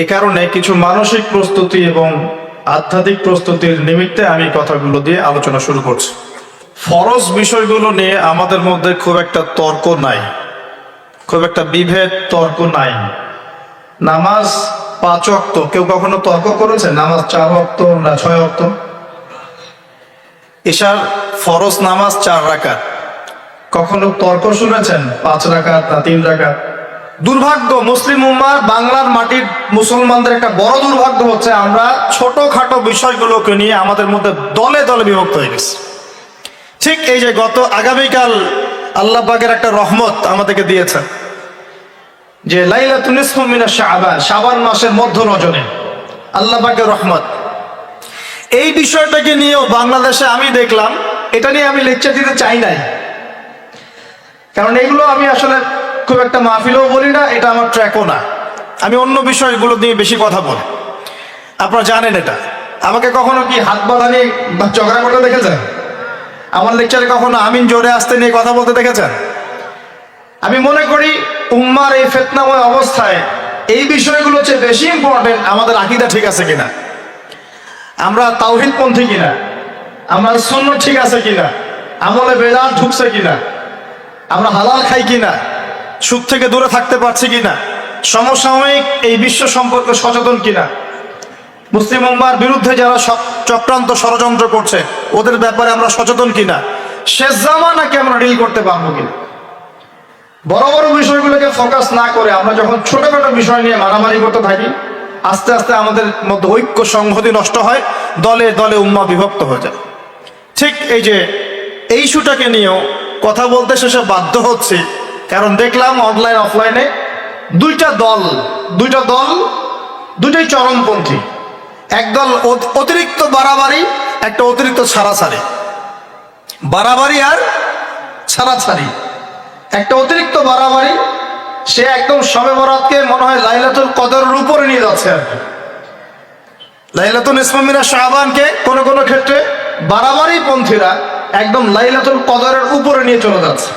এই কারণে কিছু মানসিক প্রস্তুতি এবং আধ্যাত্মিক প্রস্তুতির নিমিত্তে আমি কথাগুলো দিয়ে আলোচনা শুরু করছি। ফরজ বিষয়গুলো নিয়ে আমাদের মধ্যে খুব একটা তর্ক নাই। খুব একটা বিভেদ তর্ক নাই। নামাজ পাঁচ অক্ত কেউ কখনো তর্ক করেছে? নামাজ চার অক্ত না ছয় অক্ত ঈশার ফরজ নামাজ চার রাকাত। কখনো তর্ক শুনেছেন? পাঁচ রাকাত না তিন রাকাত? দুর্ভাগ্য, মুসলিম উম্মার বাংলার মাটির মুসলমানদের একটা বড় দুর্ভাগ্য হচ্ছে আমরা ছোটখাটো বিষয়গুলোকে নিয়ে আমাদের মধ্যে দলে দলে বিভক্ত হয়ে গেছি। ঠিক এই যে গত আগামীকাল আল্লাহ পাকের একটা রহমত আমাদেরকে দিয়েছে যে লাইলাতুল নিসফু মিনা শাবান মাসের মধ্য রজনে আল্লাহ পাকের রহমত। এই বিষয়টাকে নিয়েও বাংলাদেশে আমি দেখলাম, এটা নিয়ে আমি লেকচার দিতে চাই নাই। কারণ এগুলো আমি আসলে খুব একটা মাহফিলও বলি না, এটা আমার ট্র্যাকও না। আমি অন্য বিষয়গুলো নিয়ে বেশি কথা বলি। আপনারা জানেন এটা। আমাকে কখনো কি হাত বাঁধা নিয়ে ঝগড়া করতে দেখেছেন? আমার লেকচারে কখনো আমিন জোরে আসতে নিয়ে কথা বলতে দেখেছেন? আমি মনে করি, উম্মার এই ফেতনাময় অবস্থায় এই বিষয়গুলো হচ্ছে বেশি ইম্পর্টেন্ট আমাদের আকিদা ঠিক আছে কিনা? আমরা তাওহিদ পন্থী কিনা? আমরা শূন্য ঠিক আছে কিনা? আমলে বেদাত ঢুকছে কিনা? আমরা হালাল খাই কিনা? সুখ থেকে দূরে থাকতে পারছি কিনা? সমসাময়িক এই বিশ্ব সম্পর্কে সচেতন কিনা? মুসলিম উম্মার বিরুদ্ধে যারা চক্রান্ত ষড়যন্ত্র করছে, ওদের ব্যাপারে আমরা সচেতন কিনা? শেষ জামানাকে আমরা ডিল করতে পারব কিনা? বড় বড় বিষয়গুলোকে ফোকাস না করে আমরা যখন ছোটখাটো বিষয় নিয়ে মারামারি করতে থাকি, আস্তে আস্তে আমাদের মধ্যে ঐক্য সংহতি নষ্ট হয়, দলে দলে উম্মা বিভক্ত হয়ে যায়। ঠিক এই যে, এই ইস্যুটাকে নিয়েও কথা বলতে শেষে বাধ্য হচ্ছে কারণ দেখলাম অনলাইন অফলাইনে দুইটা দল দুইটা দল, দুইটাই চরমপন্থী। একদল অতিরিক্ত বাড়াবাড়ি, একটা অতিরিক্ত ছাড়াছাড়ি। বাড়াবাড়ি আর ছাড়াছাড়ি। একটা অতিরিক্ত বাড়াবাড়ি, সে একদম সবে বরাতকে মনে হয় লাইলাতুল কদরের উপরে নিয়ে যাচ্ছে আর কি। লাইলাতুল ইসলামিনা শাহবানকে কোনো কোনো ক্ষেত্রে বাড়াবাড়ি পন্থীরা একদম লাইলাতুল কদরের উপরে নিয়ে চলে যাচ্ছে।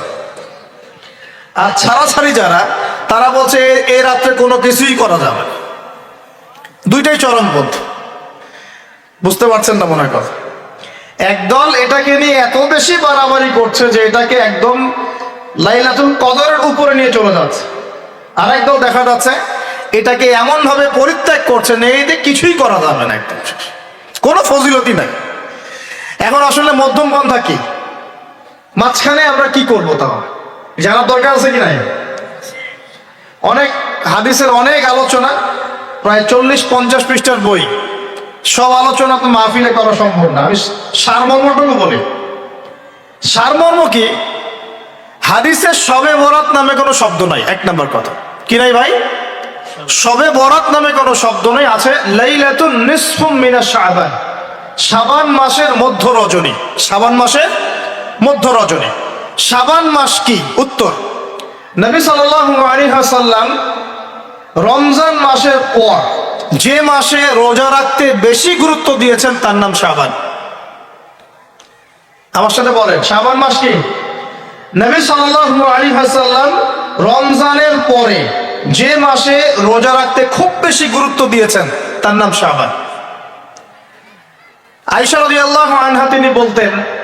আর ছাড়াছাড়ি যারা, তারা বলছে এই রাত্রে কোনো কিছুই করা যাবে। দুইটাই চরমপন্থী বুঝতে পারছেন না মনে হয় কথা একদল এটাকে নিয়ে এত বেশি বাড়াবাড়ি করছে যে এটাকে একদম লাইলাতুল কদরের উপরে নিয়ে চলে যাচ্ছে। আর একদল দেখা যাচ্ছে, এটাকে এমন ভাবে পরিত্যাগ করছে না এই দিয়ে কিছুই করা যাবে না একদম কোনো ফজিলতি নাই। এখন আসলে মধ্যম পন্থা কি? মাঝখানে আমরা কি করব তাহলে? জানার দরকার আছে কি নাই? অনেক হাদিসের অনেক আলোচনা, প্রায় চল্লিশ পঞ্চাশ পৃষ্ঠার বই। সব আলোচনা তো মাহফিলে করা সম্ভব না। আমি সারমর্মটুকু বলি। সারমর্ম কি? হাদিসের সবে বরাত নামে কোনো শব্দ নাই। এক নম্বর কথা। কি নাই ভাই? সবে বরাত নামে কোনো শব্দ নেই। আছে নিসফুম মিনা মাসের মধ্য রজনী শাবান মাসের মধ্য রজনী শাবান মাস কি? উত্তর। নবী ওয়াসাল্লাম রমজান মাসের পর যে মাসে রোজা রাখতে বেশি গুরুত্ব দিয়েছেন তার নাম শাবান। আমার সাথে বলেন, শাবান মাস কি? নবী আলাইহি রমজানের পরে যে মাসে রোজা রাখতে খুব বেশি গুরুত্ব দিয়েছেন তার নাম শাবান। রাদিয়াল্লাহু আনহা তিনি বলতেন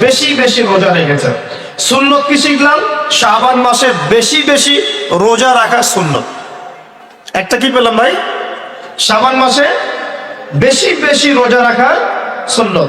বেশি বেশি রোজা রেখেছেন। সুন্নত কি শিখলাম? শাবান মাসে বেশি বেশি রোজা রাখা সুন্নত। একটা কি পেলাম ভাই? শাবান মাসে বেশি বেশি রোজা রাখা সুন্নত।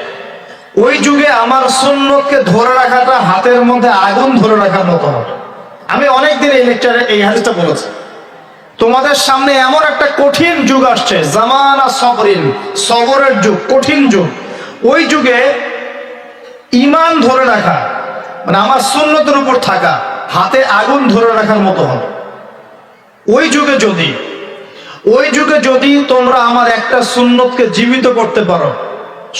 ওই যুগে আমার সুন্নতকে ধরে রাখাটা হাতের মধ্যে আগুন ধরে রাখার মতো আমি অনেকদিন এই লেকচারে এই হাদিসটা বলেছি। তোমাদের সামনে এমন একটা কঠিন যুগ আসছে, জামানা সবরিন, সবরের যুগ, কঠিন যুগ। ওই যুগে ইমান ধরে রাখা মানে আমার সুন্নতের উপর থাকা, হাতে আগুন ধরে রাখার মতো হবে। ওই যুগে যদি, ওই যুগে যদি তোমরা আমার একটা সুন্নতকে জীবিত করতে পারো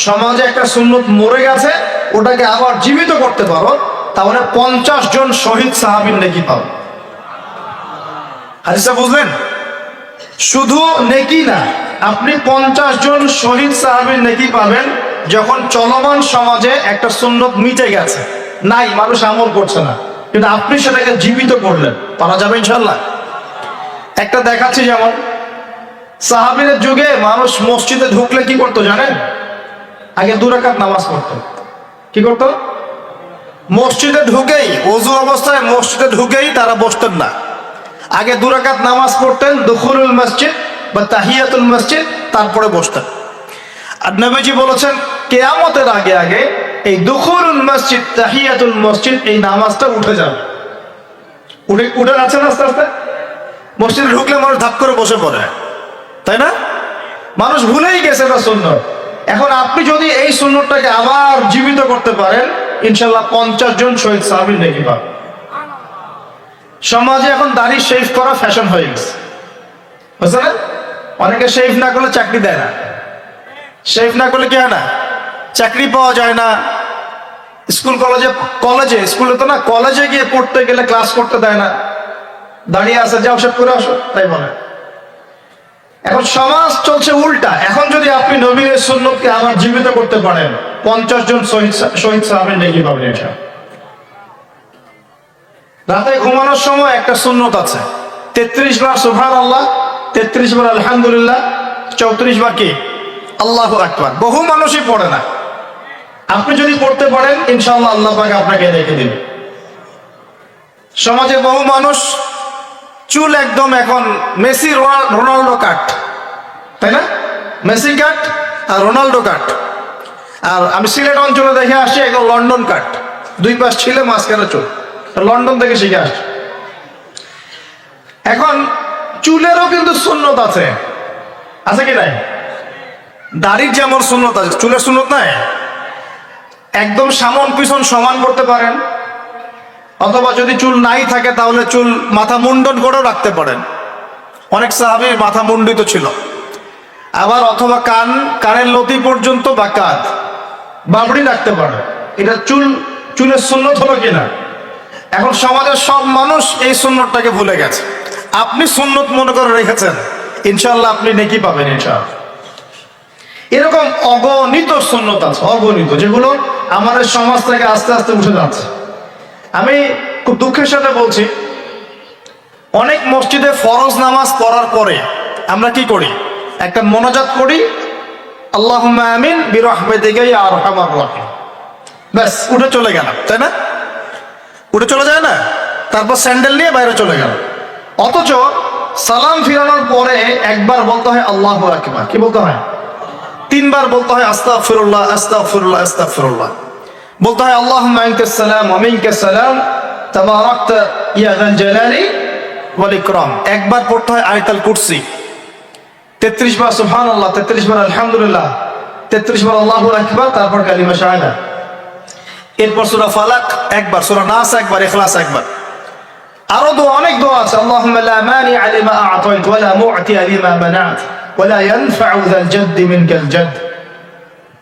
সমাজে একটা সুন্নত মরে গেছে, ওটাকে আবার জীবিত করতে পারো, তাহলে পঞ্চাশ জন শহীদ সাহাবিন নেকি পাও হাদিসটা বুঝলেন? শুধু নেকি না, আপনি পঞ্চাশ জন শহীদ সাহাবির নেকি পাবেন যখন চলমান সমাজে একটা সুন্নত মিটে গেছে। নাই, মানুষ আমল করছে না, কিন্তু আপনি সেটাকে জীবিত করলেন। পারা যাবে ইনশাল্লাহ একটা দেখাচ্ছি যেমন সাহাবিনের যুগে মানুষ মসজিদে ঢুকলে কি করতো জানেন? আগে দুরাকাত নামাজ পড়তো। কি করতো? মসজিদে ঢুকেই, অজু অবস্থায় মসজিদে ঢুকেই তারা বসতেন না। আগে দু দুরাকাত নামাজ পড়তেন, দুখুরুল মসজিদ বা তাহিয়াতুল মসজিদ, তারপরে বসতেন। আর নবীজি বলেছেন, কেয়ামতের আগে আগে এই দুখুরুল মসজিদ, তাহিয়াতুল মসজিদ, এই নামাজটা উঠে যাবে। উঠে উঠে যাচ্ছে না আস্তে আস্তে? মসজিদে ঢুকলে মানুষ ধাপ করে বসে পড়ে। তাই না? মানুষ ভুলেই গেছে এটা সুন্নত। এখন আপনি যদি এই সুন্নতটাকে আবার জীবিত করতে পারেন ইনশাল্লাহ পঞ্চাশ জন শহীদ সাহাবির নেকি পাবেন সমাজে এখন দাড়ি শেভ করা ফ্যাশন হয়ে গেছে। বুঝছে না? অনেকে শেভ না করলে চাকরি দেয় না। শেভ না করলে কি হয় না? চাকরি পাওয়া যায় না। স্কুল কলেজে কলেজে, স্কুলে তো না, কলেজে গিয়ে পড়তে গেলে ক্লাস করতে দেয় না। দাঁড়িয়ে আসে যাও সব করে আসো, তাই বলে। এখন সমাজ চলছে উল্টা। এখন যদি আপনি নবীর সুন্নতকে আবার জীবিত করতে পারেন, পঞ্চাশ জন শহীদ সাহাবের নেকি পাবেন এটা। রাতে ঘুমানোর সময় একটা সুন্নত আছে। তেত্রিশ বার সুভান আল্লাহ তেত্রিশ বার আলহামদুলিল্লাহ, চৌত্রিশ বার কি? আল্লাহ আকবার। বহু মানুষই পড়ে না। আপনি যদি পড়তে পারেন ইনশাল্লাহ আল্লাহ আপনাকে রেখে দিবে। সমাজে বহু মানুষ চুল একদম এখন মেসি রোনা- রোনাল্ডো কাট। তাই না? মেসি কাট আর রোনাল্ডো কাট। আর আমি সিলেট অঞ্চলে দেখে আসছি একদম লন্ডন কাট। দুই পাশ ছিলে মাঝখানে চুল। লন্ডন থেকে শিখে আসছে এখন চুলেরও কিন্তু সুন্নত আছে। আছে কি নাই? দাড়ির যেমন সুন্নত আছে, চুলের সুন্নত নাই? একদম সামন পিছন সমান করতে পারেন। অথবা যদি চুল নাই থাকে তাহলে চুল মাথা মুন্ডন করেও রাখতে পারেন। অনেক সাহাবির মাথা মুন্ডিত ছিল। আবার অথবা কান, কানের লতি পর্যন্ত বা কাঁধ। বাবড়ি রাখতে পারে এটা চুল, চুলের সুন্নত হলো কিনা? এখন সমাজের সব মানুষ এই সুন্নতটাকে ভুলে গেছে। আপনি সুন্নত মনে করে রেখেছেন। ইনশাল্লাহ আপনি নেকি পাবেন ইনশাল্লাহ এরকম অগণিত সুন্নত আছে, অগণিত, যেগুলো আমাদের সমাজ থেকে আস্তে আস্তে উঠে যাচ্ছে। আমি খুব দুঃখের সাথে বলছি, অনেক মসজিদে ফরজ নামাজ পড়ার পরে আমরা কি করি? একটা মনোজাত করি আল্লাহ আমিন বিরহমেদিকে আর ব্যাস, উঠে চলে গেলাম, তাই না? উঠে চলে যায় না? তারপর স্যান্ডেল নিয়ে বাইরে চলে গেল অথচ সালাম ফিরানোর পরে একবার বলতে হয়, আল্লাহ আকবার। কি বলতে হয়? তিনবার বলতে হয় আস্তা ফিরুল্লাহ আস্তা ফিরুল্লাহ আস্তা ফিরুল্লাহ বলতে হয় আল্লাহ সালাম আমিনকে সালাম তাবারাকত ইয়া যাল জালালি ওয়াল ইকরাম একবার পড়তে হয় আয়াতুল কুরসি 33 বার সুবহানাল্লাহ 33 বার আলহামদুলিল্লাহ 33 বার আল্লাহু আকবার তারপর কালিমা শাহাদা এরপর সূরা ফালাক একবার সূরা নাস একবার ইখলাস একবার আরও দোয়া অনেক দোয়া আছে আল্লাহুম্মা লা মানি লিমা আ'তাইত ওয়া লা মু'তি লিমা মানা'ত ওয়া লা ইয়ানফা'ু যাল জাদ মিনকাল জাদ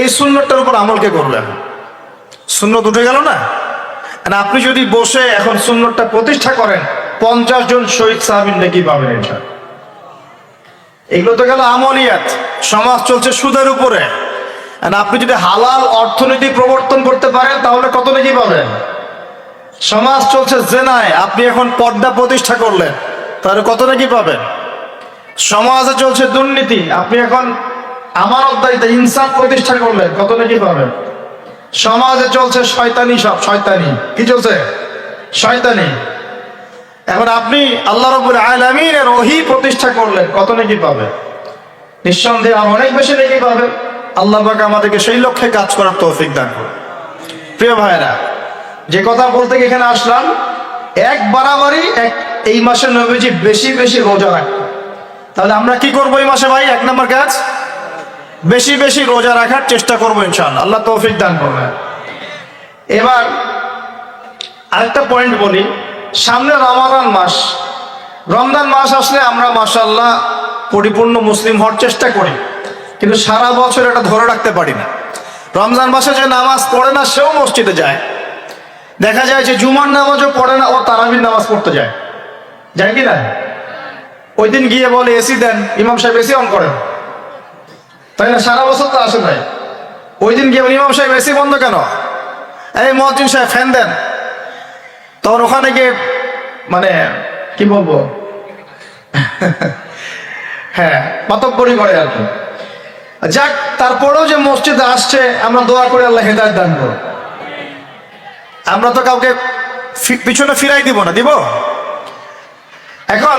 এই সুন্নতটার উপর আমল কে করবেন সুন্নত উঠে গেল না? আর আপনি যদি বসে এখন সুন্নতটা প্রতিষ্ঠা করেন, পঞ্চাশ জন শহীদ সাহাবিন নাকি পাবেন এটা এগুলো তো গেল আমলিয়াত। সমাজ চলছে সুদের উপরে। আর আপনি যদি হালাল অর্থনীতি প্রবর্তন করতে পারেন, তাহলে কত নাকি পাবেন? সমাজ চলছে জেনায়। আপনি এখন পর্দা প্রতিষ্ঠা করলেন, তাহলে কত নাকি পাবেন? সমাজে চলছে দুর্নীতি। আপনি এখন আমানতদারিতা ইনসাফ প্রতিষ্ঠা করলেন কত নাকি পাবেন সমাজে চলছে শয়তানি সব, শয়তানি। কি চলছে? শয়তানি। এখন আপনি আল্লাহ রবুল আলমিনের ওহি প্রতিষ্ঠা করলেন কত নাকি পাবে? নিঃসন্দেহে অনেক বেশি নাকি পাবে। আল্লাহ পাক আমাদেরকে সেই লক্ষ্যে কাজ করার তৌফিক দান করুন। প্রিয় ভাইরা যে কথা বলতে এখানে আসলাম, এক বাড়াবাড়ি এক, এই মাসে নবীজি বেশি বেশি রোজা রাখতেন। তাহলে আমরা কি করব এই মাসে ভাই? এক নম্বর কাজ? বেশি বেশি রোজা রাখার চেষ্টা করব ইনশাআল্লাহ। আল্লাহ তৌফিক দান করবেন এবার আরেকটা পয়েন্ট বলি। সামনে রমাদান মাস। রমজান মাস আসলে আমরা মাসাল্লাহ পরিপূর্ণ মুসলিম হওয়ার চেষ্টা করি। কিন্তু সারা বছর এটা ধরে রাখতে পারি না। রমজান মাসে যে নামাজ পড়ে না, সেও মসজিদে যায়। দেখা যায় যে জুমার নামাজও পড়ে না, ও তারাবির নামাজ পড়তে যায়। যায় কি না? ওই দিন গিয়ে বলে, এসি দেন। ইমাম সাহেব এসি অন করেন। তাই না সারা বছর তো আসে নাই। ওই দিন গিয়ে ইমাম সাহেব এসি বন্ধ কেন? এই মহাজিন সাহেব, ফ্যান দেন। তখন ওখানে গিয়ে মানে কি বলব? হ্যাঁ মাতব্বরি করে আর কি। যাক, তারপরেও যে মসজিদে আসছে, আমরা দোয়া করে আল্লাহ হেদায়ত দান করো আমরা তো কাউকে পিছনে ফিরাই দিব না, দিব? এখন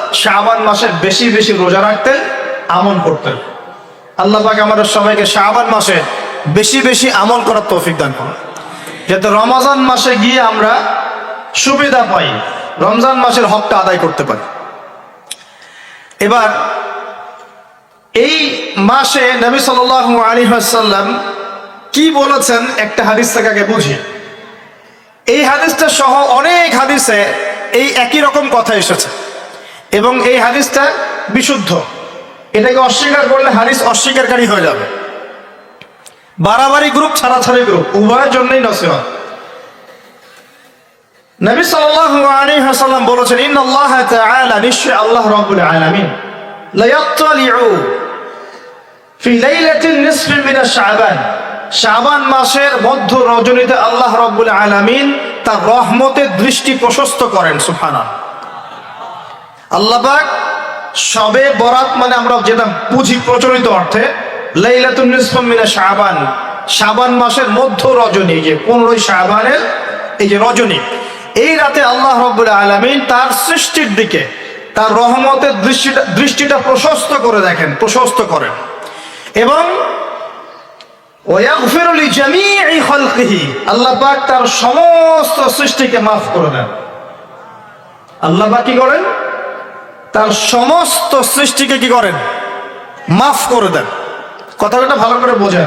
শাহবান মাসে বেশি বেশি রোজা রাখতেন, আমল করতেন। আল্লাহ পাক আমাদের সবাইকে শাহবান মাসে বেশি বেশি আমল করার তৌফিক দান করুন। যাতে রমজান মাসে গিয়ে আমরা সুবিধা পাই, রমজান মাসের হকটা আদায় করতে পারি। এবার, এই মাসে নবী সাল্লাহ আলী সাল্লাম কি বলেছেন একটা হাদিস থেকে আগে বুঝি। এই হাদিসটা সহ অনেক হাদিসে এই একই রকম কথা এসেছে। এবং এই হাদিসটা বিশুদ্ধ। এটাকে অস্বীকার করলে হাদিস অস্বীকারী হয়ে যাবে। বাড়াবাড়ি গ্রুপ ছাড়াছাড়ি গ্রুপ উভয়ের জন্যই নসিহত। মাসের রজনীতে তার রহমতের দৃষ্টি প্রশস্ত করেন, সুবহানাল্লাহ। আল্লাহ পাক সবে বরাত মানে আমরা যেটা বুঝি প্রচলিত অর্থে, লাইলাতুন নিসফি মিন শাবান মাসের মধ্য রজনী যে পনেরোই শাবানের এই যে রজনী, এই রাতে আল্লাহ রব্বুল আলমিন তার সৃষ্টির দিকে, তার রহমতের দৃষ্টিটা দৃষ্টিটা প্রশস্ত করে দেখেন, প্রশস্ত করেন। এবং ওয়াগফিরু লিজামিই খালকিহি, আল্লাহ পাক তার সমস্ত সৃষ্টিকে মাফ করে দেন। আল্লাহ পাক কি করেন? তার সমস্ত সৃষ্টিকে কি করেন? মাফ করে দেন। কথাটা ভালো করে বোঝেন।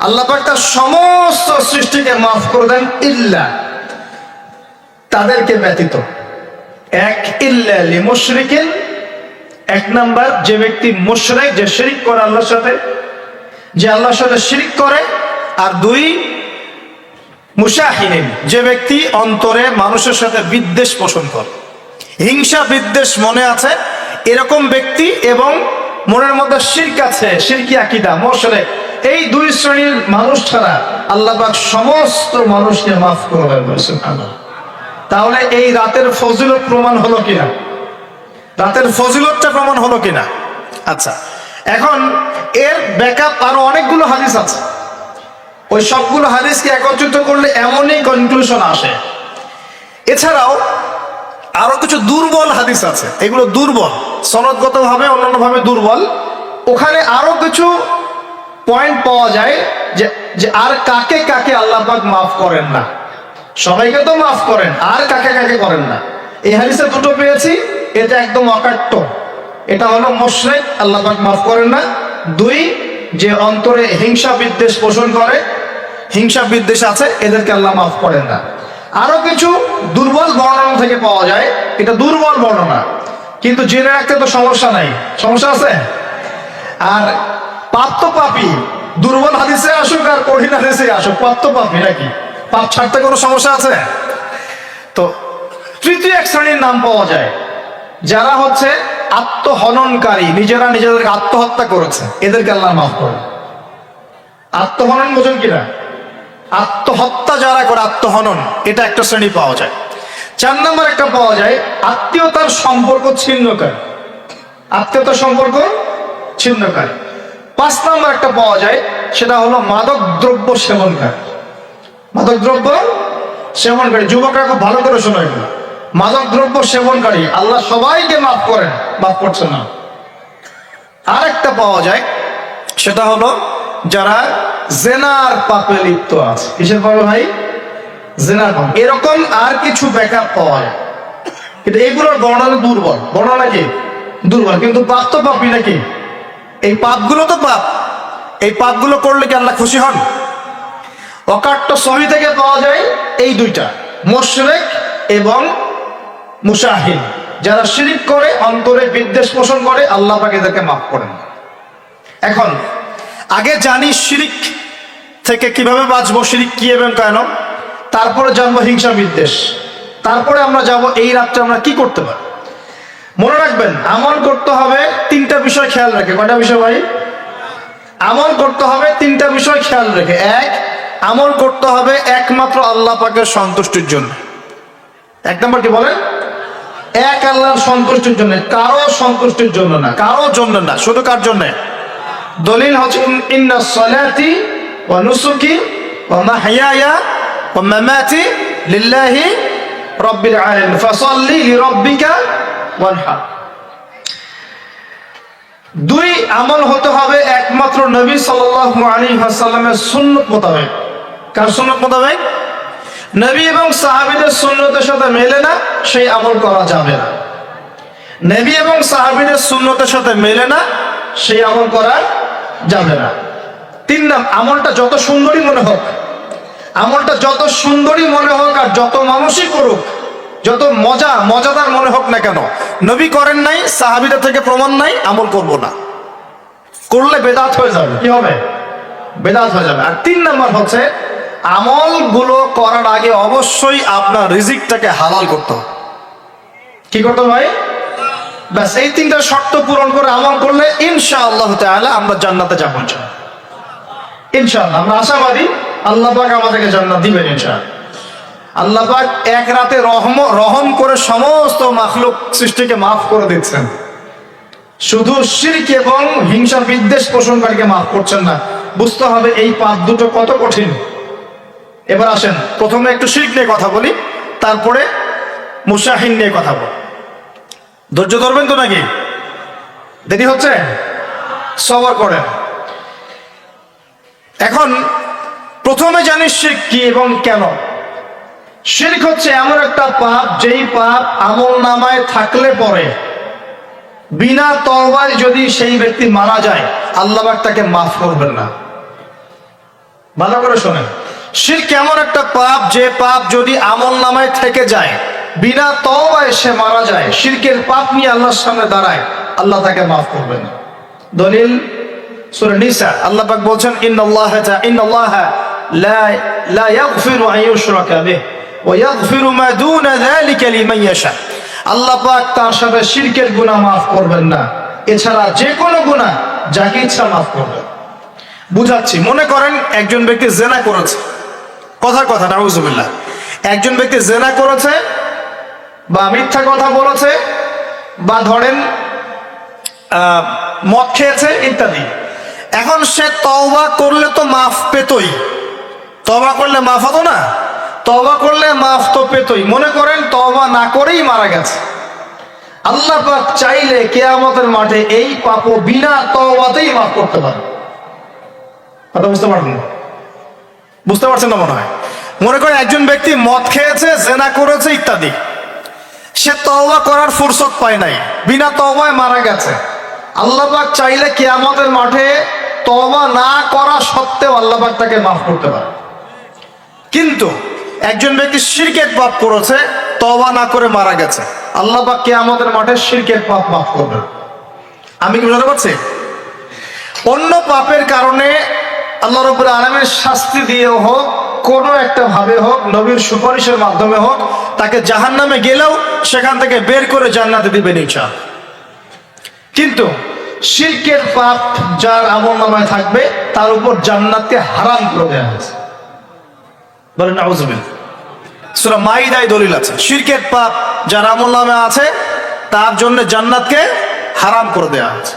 আল্লাহ তার সমস্ত সৃষ্টিকে মাফ করে দেন ইল্লা। তাদেরকে ব্যতীত। এক, ইল্লা লিমুশরিকিন এক নাম্বার, যে ব্যক্তি মুশরিক, যে শিরিক করে আল্লাহর সাথে, যে আল্লাহর সাথে শিরিক করে। আর দুই মুশাহিনিন যে ব্যক্তি অন্তরে মানুষের সাথে বিদ্বেষ পোষণ করে। হিংসা বিদ্বেষ মনে আছে, এরকম ব্যক্তি এবং মনের মধ্যে শির্ক আছে, শিরকি আকিদা মোশরে এই দুই শ্রেণির মানুষ ছাড়া আল্লাহ পাক সমস্ত মানুষকে মাফ করবেন তাহলে এই রাতের ফজিলত প্রমাণ হলো কিনা? রাতের ফজিলতটা প্রমাণ হলো কিনা? আচ্ছা এখন এর ব্যাকআপ আরও অনেকগুলো হাদিস আছে। ওই সবগুলো হাদিসকে একত্রিত করলে এমনই কনক্লুশন আসে। এছাড়াও আরও কিছু দুর্বল হাদিস আছে। এগুলো দুর্বল সনদগত ভাবে অন্যান্য ভাবে দুর্বল। ওখানে আরও কিছু পয়েন্ট পাওয়া যায় যে যে আর কাকে কাকে আল্লাহ পাক মাফ করেন না। সবাইকে তো মাফ করেন, আর কাকে কাকে করেন না। এই হাদিসে দুটো পেয়েছি, এটা একদম অকাট্য। এটা হলো মোশরেক, আল্লাহ পাক মাফ করেন না। দুই, যে অন্তরে হিংসা বিদ্বেষ পোষণ করে, হিংসা বিদ্বেষ আছে, এদেরকে আল্লাহ মাফ করেন না। আরও কিছু দুর্বল বর্ণনা থেকে পাওয়া যায়। এটা দুর্বল বর্ণনা। কিন্তু জেনে রাখতে তো সমস্যা নাই। সমস্যা আছে? আর পাপ তো পাপি দুর্বল হাদিসে আসুক আর কঠিন হাদিসে আসুক, পাপ তো পাপি নাকি? পাপ ছাড়তে কোনো সমস্যা আছে? তো তৃতীয় এক শ্রেণির নাম পাওয়া যায়। যারা হচ্ছে আত্মহননকারী, নিজেরা নিজেদেরকে আত্মহত্যা করেছে। এদেরকে আল্লাহ মাফ করে আত্মহনন বোঝেন কিনা? আত্মহত্যা যারা করে, আত্মহনন, এটা একটা শ্রেণি পাওয়া যায়। চার নম্বর একটা পাওয়া যায়, আত্মীয়তার সম্পর্ক ছিন্নকারী। আত্মীয়তার সম্পর্ক ছিন্নকারী। পাঁচ নম্বর একটা পাওয়া যায়, সেটা হলো মাদক দ্রব্য সেবনকারী। মাদক দ্রব্য সেবনকারী। যুবকরা খুব ভালো করে শোনো এগুলো। মাদক দ্রব্য সেবনকারী। আল্লাহ সবাইকে মাফ করেন, মাফ করছেন না। আরেকটা পাওয়া যায়, সেটা হলো যারা জেনার পাপে লিপ্ত আছে। কিসের পাবে ভাই? জেনার পাপ। এরকম আর কিছু ব্যাকআপ পাওয়া যায় কিন্তু এগুলোর বর্ণনা দুর্বল। বর্ণনা কি? দুর্বল। কিন্তু পাপ তো পাপই নাকি এই পাপগুলো তো পাপ। এই পাপগুলো করলে কি আল্লাহ খুশি হন? অকাট্য সহি থেকে পাওয়া যায় এই দুইটা। মোশরেক এবং মুশাহিন যারা শিরিক করে, অন্তরে বিদ্বেষ পোষণ করে, আল্লাহ পাকে এদেরকে মাফ করেন। এখন, আগে জানি শিরিক থেকে কীভাবে বাঁচবো শিরিক কি এবং কেন? তারপরে জানব হিংসা বিদ্বেষ। তারপরে আমরা যাব এই রাত্রে আমরা কি করতে পারি? মনে রাখবেন, আমল করতে হবে তিনটা বিষয় খেয়াল রেখে। কয়টা বিষয় ভাই? আমল করতে হবে তিনটা বিষয় খেয়াল রেখে। এক, আমল করতে হবে একমাত্র আল্লাহ পাকের সন্তুষ্টির জন্য। এক নম্বর কি বলেন? এক আল্লাহর সন্তুষ্টির জন্য, কারও সন্তুষ্টির জন্য না। কারও জন্য না, শুধু কার জন্য? দলিল হচ্ছে ইন- ইন্না সলাতি মাহইয়ায়া ওয়া মামাতি লিল্লাহি রাব্বিল আলামিন। ফাসাল্লি লিরাব্বিকা ওয়ানহার দুই আমল হতে হবে একমাত্র নবী সাল্লাল্লাহু আলাইহি মোতাবেক। কার সুন্নত মোতাবেক? নবী এবং সাহাবীদের সুন্নতের সাথে মেলে না, সেই আমল করা যাবে না। নবী এবং সাহাবীদের সুন্নতের সাথে মেলে না, সেই আমল করা যাবে না। তিন নাম, আমলটা যত সুন্দরী মনে হোক, আমলটা যত সুন্দরী মনে হোক আর যত মানুষই করুক, যত মজা, মজাদার মনে হোক না কেন, নবী করেন নাই, সাহাবীদের থেকে প্রমাণ নাই, আমল করব না। করলে বেদাত হয়ে যাবে। কি হবে? বেদাত হয়ে যাবে। আর তিন নম্বর হচ্ছে, আমলগুলো করার আগে অবশ্যই আপনার রিজিকটাকে হালাল করতে কি করতে ভাই? ব্যাস, এই তিনটা শর্ত পূরণ করে আমল করলে ইনশাআল্লাহ তাআলা আমরা জান্নাতে যাব ইনশাআল্লাহ, আমরা আশাবাদী আল্লাহ পাক আমাদেরকে জান্নাত দিবেন ইনশাআল্লাহ। আল্লাহ এক রাতে রহম রহম করে সমস্ত মাখলুক সৃষ্টিকে মাফ করে দিচ্ছেন। শুধু শিরক এবং হিংসা বিদ্বেষ পোষণকারীকে মাফ করছেন না, বুঝতে হবে এই পাপ দুটো কত কঠিন। এবার আসেন, প্রথমে একটু শিরক নিয়ে কথা বলি, তারপরে মুসাহিন নিয়ে কথা বল। ধৈর্য ধরবেন তো নাকি? দেরি হচ্ছে? সবর করেন। এখন প্রথমে জানিস শিরক কি এবং কেন? শিরক হচ্ছে এমন একটা পাপ, যেই পাপ আমল নামায় থাকলে পরে, বিনা তওবায় যদি সেই ব্যক্তি মারা যায়, আল্লাহ তাকে মাফ করবেন না। ভালো করে শোনেন। শির কেমন একটা পাপ, যে পাপ যদি আমল নামায় থেকে যায়, বিনা তওবায় সে মারা যায়, শিরকের পাপ নিয়ে আল্লাহর সামনে দাঁড়ায়, আল্লাহ তাকে মাফ করবেন দলিল সূরা নিসা, আল্লাহ পাক বলছেন, ইন্নাল্লাহ তা, ইন্নাল্লাহ লা লা ইয়াগফিরু আন ইউশরাকা বিহি ওয়া ইয়াগফিরু মা দুনা যালিকা লিমান ইয়াশা. আল্লাহ পাক তার সাথে শিরকের গুনাহ মাফ করবেন না। এছাড়া যে কোনো গুনাহ যাকে ইচ্ছা মাফ করবেন। বুঝাচ্ছি, মনে করেন একজন ব্যক্তি জেনা করেছে। কথার কথা নাউজুবিল্লাহ একজন ব্যক্তি জেনা করেছে বা মিথ্যা কথা বলেছে বা ধরেন মদ খেয়েছে ইত্যাদি। এখন সে তওবা করলে তো মাফ পেতই। তবা করলে মাফ হতো না? তবা করলে মাফ তো পেতই। মনে করেন তবা না করেই মারা গেছে। আল্লাহ পাক চাইলে কেয়ামতের মাঠে এই পাপ বিনা তওবাতেই মাফ করতে পারে। কথা বুঝতে পারবেন বুঝতে পারছেন না মনে হয়? মনে করেন একজন ব্যক্তি মদ খেয়েছে, জেনা করেছে ইত্যাদি। সে তওবা করার ফুরসত পায় নাই। বিনা তওবায় মারা গেছে। আল্লাহ পাক চাইলে কিয়ামতের মাঠে তওবা না করা সত্ত্বেও আল্লাহ পাক তাকে মাফ করতে পারে। কিন্তু একজন ব্যক্তি শিরকের পাপ করেছে, তওবা না করে মারা গেছে। আল্লাহ পাক কিয়ামতের মাঠে শিরকের পাপ মাফ করবে আমি কি বুঝতে পারছি? অন্য পাপের কারণে আল্লাহ রবুল আলমের শাস্তি দিয়ে হোক, কোনো একটা ভাবে হোক, নবীর সুপারিশের মাধ্যমে হোক, তাকে জাহান নামে গেলেও সেখান থেকে বের করে জান্নাতে দিবেন ইচ্ছা কিন্তু শিরকের পাপ যার আমল নামায় থাকবে, তার উপর জান্নাতকে হারাম করে দেওয়া হয়েছে। বলেন নাউজুবিল সুরা মাইদায় দলিল আছে, শিরকের পাপ যার আমল নামে আছে, তার জন্য জান্নাতকে হারাম করে দেওয়া হয়েছে।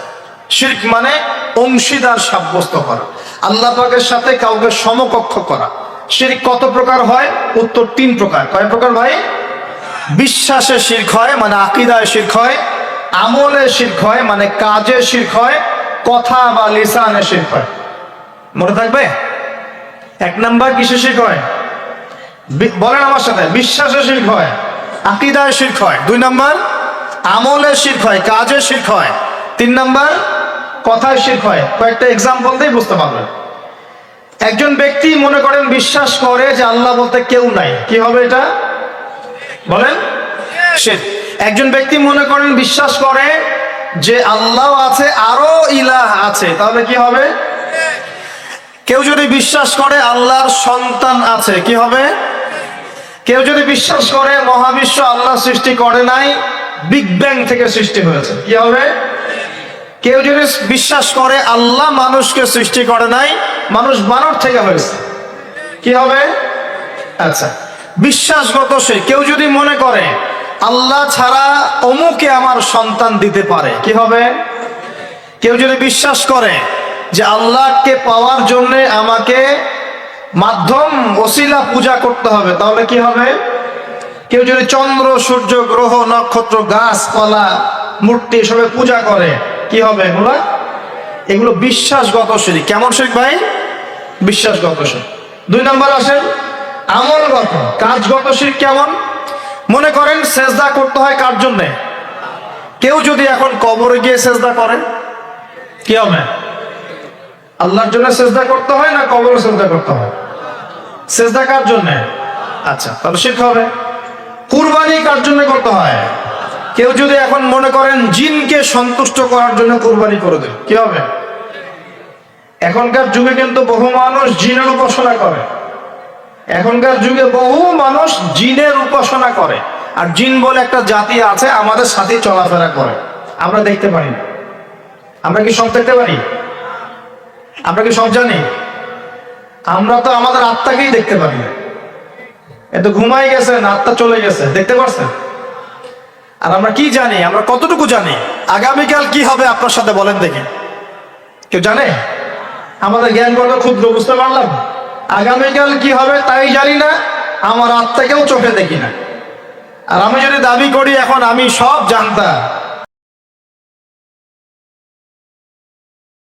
শিরক মানে অংশীদার সাব্যস্ত করা, আল্লাহ পাকের সাথে কাউকে সমকক্ষ করা। শিরক কত প্রকার হয়? উত্তর তিন প্রকার। কয় প্রকার ভাই? বিশ্বাসে শির্ক হয় মানে আকিদায় শির্ক হয় আমলে শির্ক হয় মানে কাজে শির্ক হয়, কথা বা লিসানে শির্ক হয়। মনে থাকবে? এক নাম্বার কিসে শির্ক হয়? বলেন আমার সাথে, বিশ্বাসে শির্ক হয়, আকিদায় শির্ক হয়। দুই নাম্বার, আমলে শির্ক হয়, কাজে শির্ক হয়। তিন নাম্বার, কথায় শির্ক হয়। কয়েকটা এক্সাম্পল দিয়ে বুঝতে পারবেন। একজন ব্যক্তি মনে করেন, বিশ্বাস করে যে আল্লাহ বলতে কেউ নাই। কি হবে এটা? বলেন? সে একজন ব্যক্তি মনে করেন, বিশ্বাস করে যে আল্লাহ আছে, আরও ইলাহ আছে। তাহলে কি হবে? কেউ যদি বিশ্বাস করে আল্লাহর সন্তান আছে, কি হবে? কেউ যদি বিশ্বাস করে মহাবিশ্ব আল্লাহ সৃষ্টি করে নাই বিগ ব্যাং থেকে সৃষ্টি হয়েছে, কি হবে? কেউ যদি বিশ্বাস করে আল্লাহ মানুষকে সৃষ্টি করে নাই, মানুষ বানর থেকে হয়েছে, কি হবে? আচ্ছা বিশ্বাসগত সে। কেউ যদি মনে করে আল্লাহ ছাড়া অমুকে আমার সন্তান দিতে পারে। কি হবে? কেউ যদি বিশ্বাস করে যে আল্লাহকে পাওয়ার জন্য আমাকে মাধ্যম, ওসিলা পূজা করতে হবে, তাহলে কি হবে? কেউ যদি চন্দ্র, সূর্য, গ্রহ, নক্ষত্র, গাছপালা, মূর্তি এসবে পূজা করে, কি হবে এগুলো? এগুলো বিশ্বাসগত শিরিক কেমন শিরিক ভাই? বিশ্বাসগত শিরিক দুই নম্বর আসেন, আমলগত, কাজগত শরীর কেমন? মনে করেন সেজদা করতে হয় কার জন্যে? কেউ যদি এখন কবরে গিয়ে সেজদা করে, কি হবে? আল্লাহর জন্য সেজদা করতে হয় না কবরে সেজদা করতে হয়? সেজদা কার জন্য? আচ্ছা তাহলে শিখ হবে। কুরবানি কার জন্য করতে হয়? কেউ যদি এখন মনে করেন জিনকে সন্তুষ্ট করার জন্য কুরবানি করে দেয়, কি হবে? এখনকার যুগে কিন্তু বহু মানুষ জিনের উপাসনা করে। এখনকার যুগে বহু মানুষ জিনের উপাসনা করে। আর জিন বলে একটা জাতি আছে, আমাদের সাথে চলাফেরা করে। আমরা দেখতে পারি না। আমরা কি সব দেখতে পারি? আমরা কি সব জানি? আমরা তো আমাদের আত্মাকেই দেখতে পারি না। এ তো ঘুমাই গেছেন আত্মা চলে গেছে, দেখতে পারছেন? আর আমরা কি জানি? আমরা কতটুকু জানি? আগামীকাল কি হবে আপনার সাথে বলেন দেখি। কেউ জানে? আমাদের জ্ঞান কত ক্ষুদ্র, বুঝতে পারলাম? আগামীকাল কি হবে তাই জানি না, আমার আত্মাকেও চোখে দেখি না। আর আমি যদি দাবি করি, এখন আমি সব জানতাম।